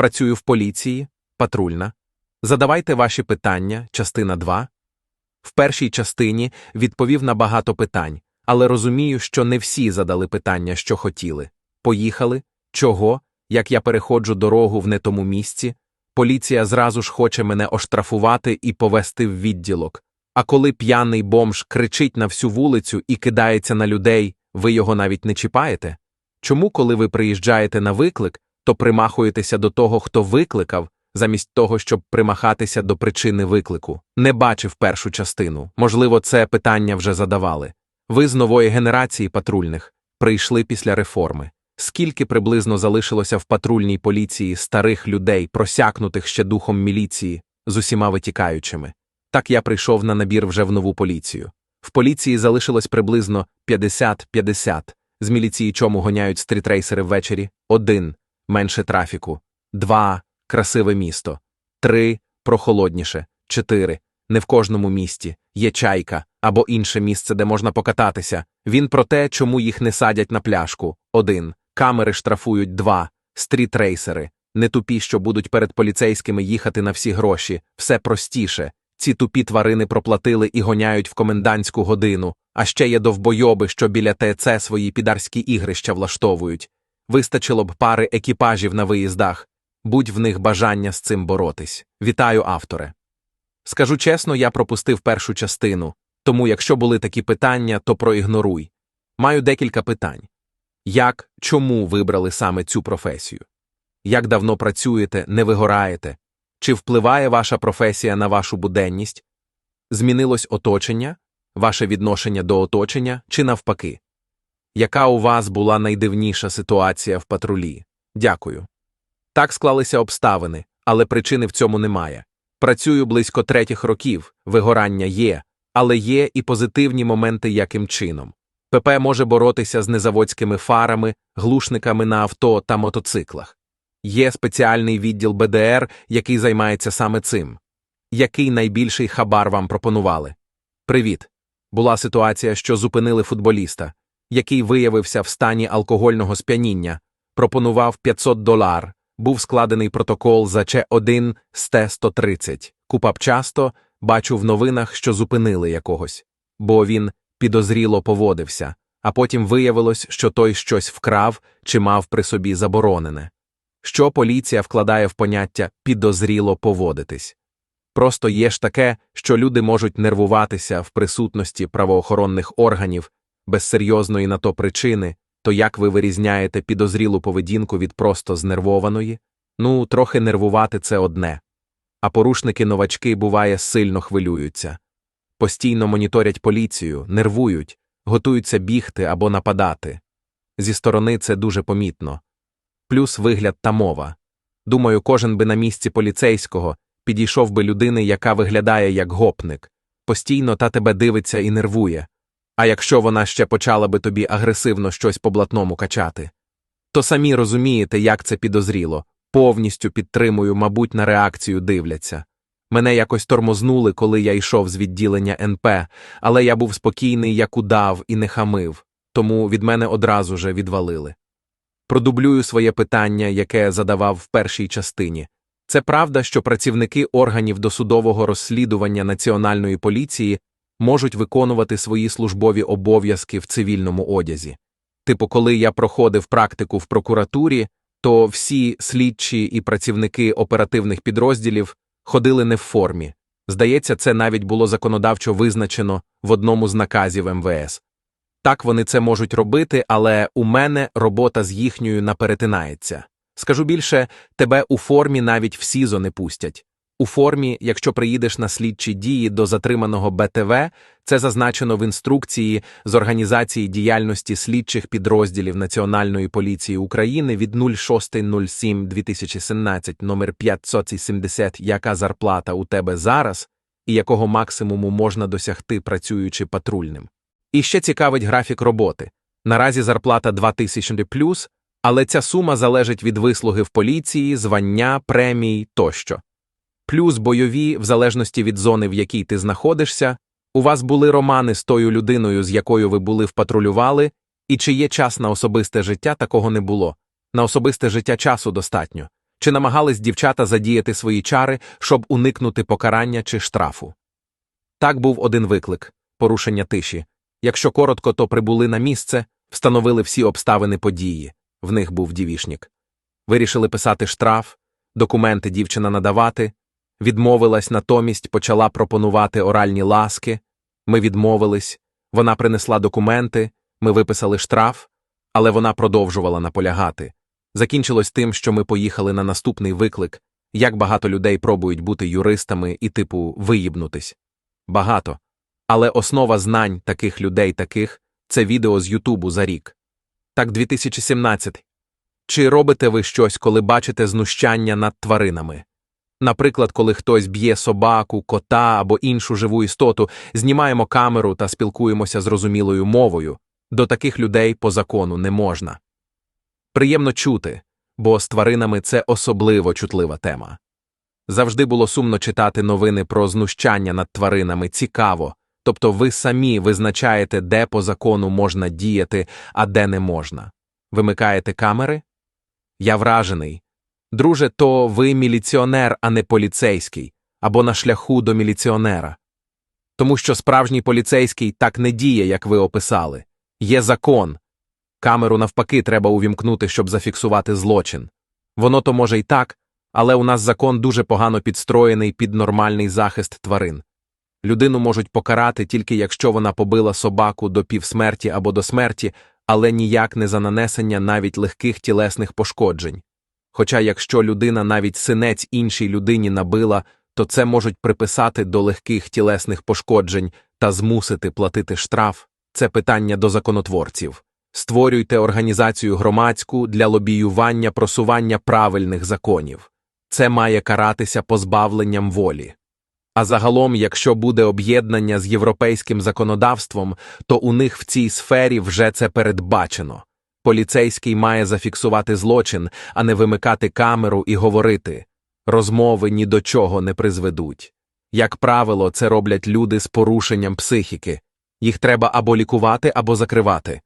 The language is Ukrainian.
Працюю в поліції, патрульна. Задавайте ваші питання, частина 2. В першій частині відповів на багато питань, але розумію, що не всі задали питання, що хотіли. Поїхали, чого, як я переходжу дорогу в не тому місці. Поліція зразу ж хоче мене оштрафувати і повести в відділок. А коли п'яний бомж кричить на всю вулицю і кидається на людей, ви його навіть не чіпаєте? Чому, коли ви приїжджаєте на виклик, то примахуєтеся до того, хто викликав, замість того, щоб примахатися до причини виклику? Не бачив першу частину. Можливо, це питання вже задавали. Ви з нової генерації патрульних прийшли після реформи. Скільки приблизно залишилося в патрульній поліції старих людей, просякнутих ще духом міліції, з усіма витікаючими? Так я прийшов на набір вже в нову поліцію. В поліції залишилось приблизно 50-50. З міліції чому гоняють стрітрейсери ввечері? Один менше трафіку, два красиве місто, три прохолодніше, чотири не в кожному місті є чайка або інше місце, де можна покататися. Він про те, чому їх не садять на пляшку. Один камери штрафують два стрітрейсери. Не тупі, що будуть перед поліцейськими їхати на всі гроші, все простіше. Ці тупі тварини проплатили і гоняють в комендантську годину, а ще є довбойоби, що біля ТЦ свої підарські ігрища влаштовують. Вистачило б пари екіпажів на виїздах, будь в них бажання з цим боротись. Вітаю, авторе. Скажу чесно, я пропустив першу частину, тому якщо були такі питання, то проігноруй. Маю декілька питань. Як, чому вибрали саме цю професію? Як давно працюєте, не вигораєте? Чи впливає ваша професія на вашу буденність? Змінилось оточення, ваше відношення до оточення чи навпаки? Яка у вас була найдивніша ситуація в патрулі? Дякую. Так склалися обставини, але причини в цьому немає. Працюю близько третіх років, вигорання є, але є і позитивні моменти яким чином. ПП може боротися з незаводськими фарами, глушниками на авто та мотоциклах. Є спеціальний відділ БДР, який займається саме цим. Який найбільший хабар вам пропонували? Привіт. Була ситуація, що зупинили футболіста, який виявився в стані алкогольного сп'яніння, пропонував 500 долар, був складений протокол за Ч1 з Т-130. Купав часто, бачу в новинах, що зупинили якогось, бо він підозріло поводився, а потім виявилось, що той щось вкрав чи мав при собі заборонене. Що поліція вкладає в поняття підозріло поводитись? Просто є ж таке, що люди можуть нервуватися в присутності правоохоронних органів без серйозної на то причини, то як ви вирізняєте підозрілу поведінку від просто знервованої? Ну, трохи нервувати це одне. А порушники новачки, буває, сильно хвилюються. Постійно моніторять поліцію, нервують, готуються бігти або нападати. Зі сторони це дуже помітно. Плюс вигляд та мова. Думаю, кожен би на місці поліцейського підійшов би людини, яка виглядає як гопник, постійно та тебе дивиться і нервує. А якщо вона ще почала би тобі агресивно щось по блатному качати, то самі розумієте, як це підозріло, повністю підтримую, мабуть, на реакцію дивляться. Мене якось тормознули, коли я йшов з відділення НП, але я був спокійний, як удав, і не хамив, тому від мене одразу же відвалили. Продублюю своє питання, яке задавав в першій частині. Це правда, що працівники органів досудового розслідування Національної поліції можуть виконувати свої службові обов'язки в цивільному одязі. Типу, коли я проходив практику в прокуратурі, то всі слідчі і працівники оперативних підрозділів ходили не в формі. Здається, це навіть було законодавчо визначено в одному з наказів МВС. Так вони це можуть робити, але у мене робота з їхньою наперетинається. Скажу більше, тебе у формі навіть в СІЗО не пустять. У формі, якщо приїдеш на слідчі дії до затриманого БТВ, це зазначено в інструкції з організації діяльності слідчих підрозділів Національної поліції України від 06.07.2017 номер 570, яка зарплата у тебе зараз і якого максимуму можна досягти, працюючи патрульним. І ще цікавить графік роботи. Наразі зарплата 2000 плюс, але ця сума залежить від вислуги в поліції, звання, премій тощо. Плюс бойові, в залежності від зони, в якій ти знаходишся, у вас були романи з тою людиною, з якою ви були впатрулювали, і чи є час на особисте життя, такого не було. На особисте життя часу достатньо. Чи намагались дівчата задіяти свої чари, щоб уникнути покарання чи штрафу? Так був один виклик порушення тиші. Якщо коротко, то прибули на місце, встановили всі обставини події. В них був дівішнік. Вирішили писати штраф, документи дівчина надавати, відмовилась, натомість почала пропонувати оральні ласки. Ми відмовились, вона принесла документи, ми виписали штраф, але вона продовжувала наполягати. Закінчилось тим, що ми поїхали на наступний виклик, як багато людей пробують бути юристами і, типу, виїбнутись. Багато. Але основа знань таких людей таких це відео з Ютубу за рік. Так, 2017. Чи робите ви щось, коли бачите знущання над тваринами? Наприклад, коли хтось б'є собаку, кота або іншу живу істоту, знімаємо камеру та спілкуємося зрозумілою мовою. До таких людей по закону не можна. Приємно чути, бо з тваринами це особливо чутлива тема. Завжди було сумно читати новини про знущання над тваринами цікаво, тобто ви самі визначаєте, де по закону можна діяти, а де не можна. Вимикаєте камери? Я вражений. Друже, то ви міліціонер, а не поліцейський, або на шляху до міліціонера. Тому що справжній поліцейський так не діє, як ви описали. Є закон. Камеру навпаки треба увімкнути, щоб зафіксувати злочин. Воно то може й так, але у нас закон дуже погано підстроєний під нормальний захист тварин. Людину можуть покарати тільки якщо вона побила собаку до півсмерті або до смерті, але ніяк не за нанесення навіть легких тілесних пошкоджень. Хоча якщо людина навіть синець іншій людині набила, то це можуть приписати до легких тілесних пошкоджень та змусити платити штраф. Це питання до законотворців. Створюйте організацію громадську для лобіювання просування правильних законів. Це має каратися позбавленням волі. А загалом, якщо буде об'єднання з європейським законодавством, то у них в цій сфері вже це передбачено. Поліцейський має зафіксувати злочин, а не вимикати камеру і говорити. Розмови ні до чого не призведуть. Як правило, це роблять люди з порушенням психіки. Їх треба або лікувати, або закривати.